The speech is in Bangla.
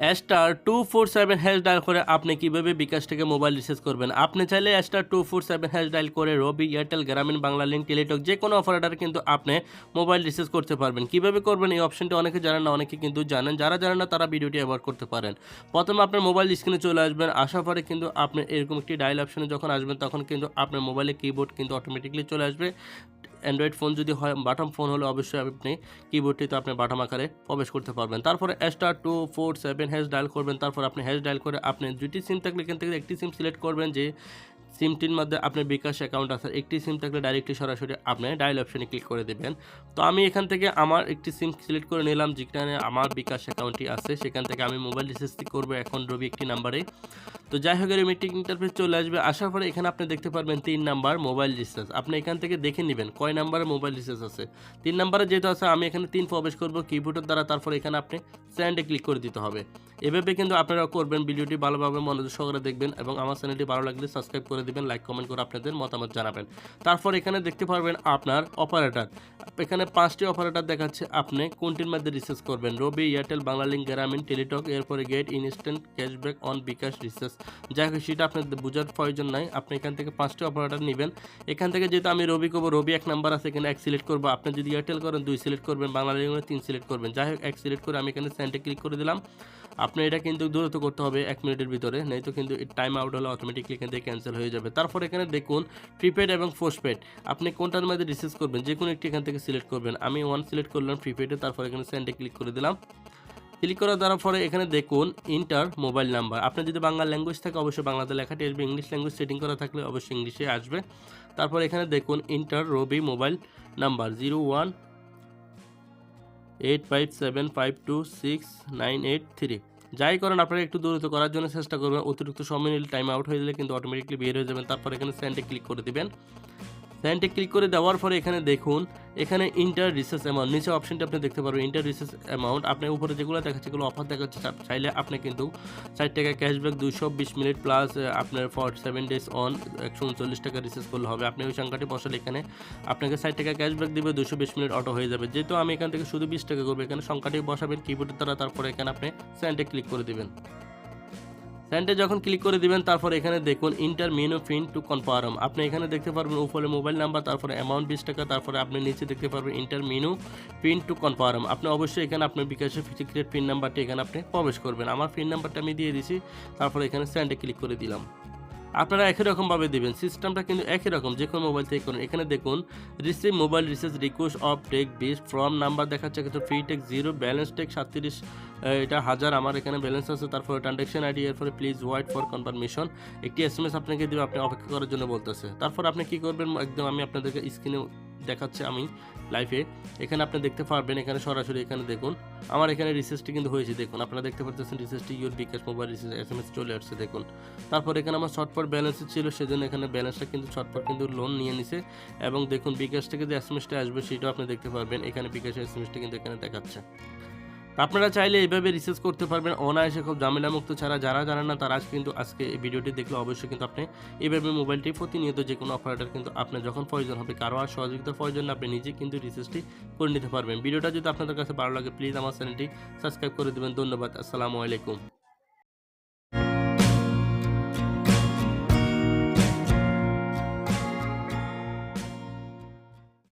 Star two four seven hash dial করে আপনি কীভাবে বিকাশ থেকে মোবাইল রিচার্জ করবেন? আপনি চাইলে star two four seven hash dial করে রবি এয়ারটেল গ্রামীণ বাংলা লিঙ্ক টেলিটক যে কোনো অপারেটার কিন্তু আপনি মোবাইল রিচার্জ করতে পারবেন। কীভাবে করবেন এই অপশনটি অনেকে জানেন না, অনেকে কিন্তু জানেন। যারা জানেন না, তারা ভিডিওটি ব্যবহার করতে পারেন। প্রথমে আপনার মোবাইল স্ক্রিনে চলে আসবেন। আসার পরে কিন্তু আপনি এরকম একটি ডায়াল অপশনে যখন আসবেন, তখন কিন্তু আপনার মোবাইলে কিবোর্ড কিন্তু অটোমেটিকলি চলে আসবে। অ্যান্ড্রয়েড ফোন যদি হয় বাটম ফোন হলে অবশ্যই আপনি কিবোর্ডটিতে আপনি বাটম আকারে প্রবেশ করতে পারবেন। তারপরে star two four seven hash dial করবেন। তারপর আপনি হ্যাশ ডায়াল করে আপনি দুটি সিম থাকলে এখান থেকে একটি সিম সিলেক্ট করবেন যে সিমটির মধ্যে আপনার বিকাশ অ্যাকাউন্ট আছে, একটি সিম থাকলে ডাইরেক্টলি সরাসরি আপনি ডায়াল অপশনে ক্লিক করে দেবেন। তো আমি এখান থেকে আমার একটি সিম সিলেক্ট করে নিলাম, যেখানে আমার বিকাশ অ্যাকাউন্টটি আছে, সেখান থেকে আমি মোবাইল রিচার্জ করব এখন রবি একটি নাম্বারে তো যাই হোক এর মিটিং ইন্টারফেস চলে আসবে। আসার পরে এখানে আপনি দেখতে পারবেন তিন নাম্বার মোবাইল রিচার্জ আপনি এখান থেকে দেখে নেবেন কয় নাম্বারে মোবাইল রিচার্জ আছে। তিন নাম্বারে যেহেতু আছে, আমি এখানে তিন প্রবেশ করব কিবোর্ডের দ্বারা, তারপর এখানে আপনি স্যান্ডে ক্লিক করে দিতে হবে। এভাবে কিন্তু আপনারা করবেন, ভিডিওটি ভালোভাবে মনোযোগ সহকারে দেখবেন এবং আমার চ্যানেলটি ভালো লাগলে সাবস্ক্রাইব করে দিবেন লাইক কমেন্ট করে আপনাদের মতামত জানাবেন। তারপর এখানে দেখতে পারবেন আপনার অপারেটর এখানে পাঁচটি অপারেটর দেখাচ্ছে, আপনি কোনটির মধ্যে রিচার্জ করবেন? রবি এয়ারটেল বাংলালিঙ্ক গ্রামীণ টেলিটক এরপরে get instant cashback on bKash recharge যাই হোক, সেটা আপনার বোঝার প্রয়োজন নাই। আপনি এখান থেকে পাঁচটি অপারেটর নেবেন। এখান থেকে যেহেতু আমি রবি করব, রবি এক নাম্বার আছে, এখানে এক সিলেক্ট করব। আপনি যদি এয়ারটেল করেন, দুই সিলেক্ট করবেন বাংলালিঙ্ক তিন সিলেক্ট করবেন। যাই হোক, এক সিলেক্ট করে আমি এখানে সেন্টে ক্লিক করে দিলাম। আপনি এটা কিন্তু দূরত্ব করতে হবে এক মিনিটের ভিতরে নেই তো কিন্তু টাইম আউট হলে অটোমেটিকলি এখান থেকে ক্যান্সেল হয়ে যাবে। তারপর এখানে দেখুন প্রিপেড এবং পোস্টপেড আপনি কোনটার মধ্যে রিচার্জ করবেন? যে কোনো একটি এখান থেকে সিলেক্ট করবেন। আমি ওয়ান সিলেক্ট করলাম প্রিপেডে তারপর এখানে সেন্ডে ক্লিক করে দিলাম। ক্লিক করার দ্বারা পরে এখানে দেখুন ইন্টার মোবাইল নাম্বার আপনার যদি বাংলা ল্যাঙ্গুয়েজ থাকে, অবশ্যই বাংলাতে লেখাটি আসবে। ইংলিশ ল্যাঙ্গুয়েজ সেটিং করা থাকলে অবশ্যই ইংলিশে আসবে। তারপর এখানে দেখুন enter Robi mobile number zero one eight five seven five two six nine eight three. যাই করেন আপনারা একটু দূরত্ব করার জন্য চেষ্টা করবেন। অতিরিক্ত সময় নিলে টাইম আউট হয়ে গেলে কিন্তু অটোমেটিকলি বের হয়ে যাবেন। তারপর এখানে সেন্ডে ক্লিক করে দিবেন। স্যান্ডে ক্লিক করে দেওয়ার পরে এখানে দেখুন, এখানে ইন্টার রিসার্চ অ্যামাউন্ট নিচে অপশনটা আপনি দেখতে পারবেন ইন্টার রিসার্চ অ্যামাউন্ট আপনি উপরে যেগুলো দেখাচ্ছে সেগুলো অফার দেখাচ্ছে চাইলে আপনি কিন্তু ষাট টাকা ক্যাশব্যাক দুশো বিশ মিনিট প্লাস আপনার ফর সেভেন ডেজ অন একশো উনচল্লিশ টাকা রিচার্জ করলে হবে। আপনি ওই সংখ্যাটি বসালে এখানে আপনাকে ষাট টাকা ক্যাশব্যাক দিবে দুশো বিশ মিনিট অটো হয়ে যাবে। যেহেতু আমি এখান থেকে শুধু বিশ টাকা করব, এখানে সংখ্যাটি বসাবেন কিবোর্ডের দ্বারা তারপরে এখানে আপনি স্যান্ডে ক্লিক করে দিবেন। স্যান্ডে যখন ক্লিক করে দিবেন, তারপর এখানে দেখুন enter menu PIN to confirm আপনি এখানে দেখতে পারবেন উপরে মোবাইল নাম্বার তারপরে অ্যামাউন্ট বিশ টাকা, তারপরে আপনি নিচে দেখতে পারবেন enter menu PIN to confirm আপনি অবশ্যই এখানে আপনার বিকাশের সিক্রেট পিন নাম্বারটি এখানে আপনি প্রবেশ করবেন। আমার পিন নাম্বারটা আমি দিয়ে দিছি, তারপরে এখানে স্যান্ডে ক্লিক করে দিলাম। আপনারা একই রকমভাবে দেবেন। সিস্টেমটা কিন্তু একই রকম, যে কোনো মোবাইল থেকে করুন। এখানে দেখুন receive mobile recharge request of take বিস ফ্রম নাম্বার দেখাচ্ছে কিন্তু ফ্রি টেক জিরো ব্যালেন্স টেক সাতত্রিশ এটা হাজার, আমার এখানে ব্যালেন্স আছে, তারপরে ট্রানজাকশন আইডি এরপরে প্লিজ ওয়াইট ফর কনফার্মেশন একটি এস এম এস আপনাকে দেবে, আপনি অপেক্ষা করার জন্য বলতেছে। তারপর আপনি কি করবেন, একদম আমি আপনাদেরকে স্ক্রিনে দেখাচ্ছে আমি। লাইভে এখানে আপনি দেখতে পারবেন, এখানে সরাসরি এখানে দেখুন। আমার এখানে রিসার্চটি কিন্তু হয়েছে, দেখুন। আপনারা দেখতে পাচ্ছেন রিসার্চটি your bKash mobile recharge S M S চলে আসছে, দেখুন। তারপর এখানে আমার শর্টপট ব্যালেন্স ছিল, সেজন্য এখানে ব্যালেন্সটা কিন্তু শর্টপট কিন্তু লোন নিয়ে নিছে। এবং দেখুন, বিকাশ থেকে যে এস এম এসটা আসবে, সেটাও আপনি দেখতে পারবেন। এখানে বিকাশের এস এম এসটা কিন্তু এখানে দেখাচ্ছে। আপনারা চাইলে এইভাবে রিসার্চ করতে পারবেন। অনায়াসে খুব ঝামেলামুক্ত ছাড়া যারা জানেন না, তারা কিন্তু আজকে এই ভিডিওটি দেখলে অবশ্যই কিন্তু আপনি এইভাবে মোবাইলটি প্রতিনিয়ত যে কোনো অপারেটার কিন্তু আপনার যখন প্রয়োজন হবে, কারও আর সহযোগিতা প্রয়োজন না, আপনি নিজে কিন্তু রিসার্চটি করে নিতে পারবেন। ভিডিওটা যদি আপনাদের কাছে ভালো লাগে প্লিজ আমার চ্যানেলটি সাবস্ক্রাইব করে দেবেন। ধন্যবাদ, আসসালামু আলাইকুম।